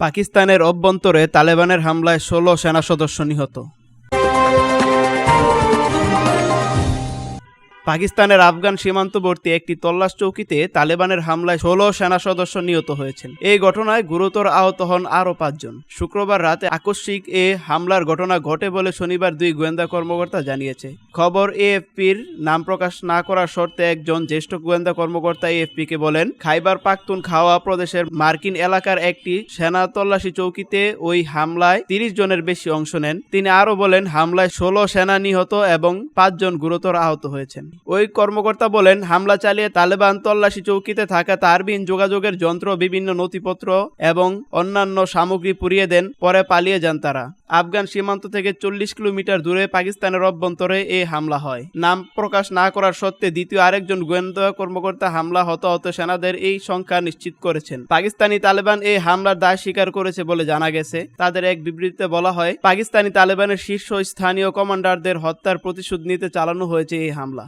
পাকিস্তানের অভ্যন্তরে তালেবানের হামলায় ষোলো সেনা সদস্য নিহত। পাকিস্তানের আফগান সীমান্তবর্তী একটি তল্লাশ চৌকিতে তালেবানের হামলায় ষোলো সেনা সদস্য নিহত হয়েছেন। এই ঘটনায় গুরুতর আহত হন আরও পাঁচজন। শুক্রবার রাতে আকস্মিক এ হামলার ঘটনা ঘটে বলে শনিবার দুই গোয়েন্দা কর্মকর্তা জানিয়েছে। খবর এএফপির নাম প্রকাশ না করার শর্তে একজন জ্যেষ্ঠ গোয়েন্দা কর্মকর্তা এএফপিকে বলেন, খাইবার পাখতুন খাওয়া প্রদেশের মার্কিন এলাকার একটি সেনা তল্লাশি চৌকিতে ওই হামলায় তিরিশ জনের বেশি অংশ নেন। তিনি আরও বলেন, হামলায় ষোলো সেনা নিহত এবং পাঁচজন গুরুতর আহত হয়েছেন। ওই কর্মকর্তা বলেন, হামলা চালিয়ে তালেবান তল্লাশি চৌকিতে থাকা তারবিন যোগাযোগের যন্ত্র, বিভিন্ন নথিপত্র এবং অন্যান্য সামগ্রী পুড়িয়ে দেন, পরে পালিয়ে যান তারা। আফগান সীমান্ত থেকে চল্লিশ কিলোমিটার দূরে পাকিস্তানের অভ্যন্তরে এই হামলা হয়। নাম প্রকাশ না করার সত্ত্বে দ্বিতীয় আরেকজন গোয়েন্দা কর্মকর্তা হামলা হতাহত সেনাদের এই সংখ্যা নিশ্চিত করেছেন। পাকিস্তানি তালেবান এই হামলার দায় স্বীকার করেছে বলে জানা গেছে। তাদের এক বিবৃতিতে বলা হয়, পাকিস্তানি তালেবানের শীর্ষ স্থানীয় কমান্ডারদের হত্যার প্রতিশোধ নিতে চালানো হয়েছে এই হামলা।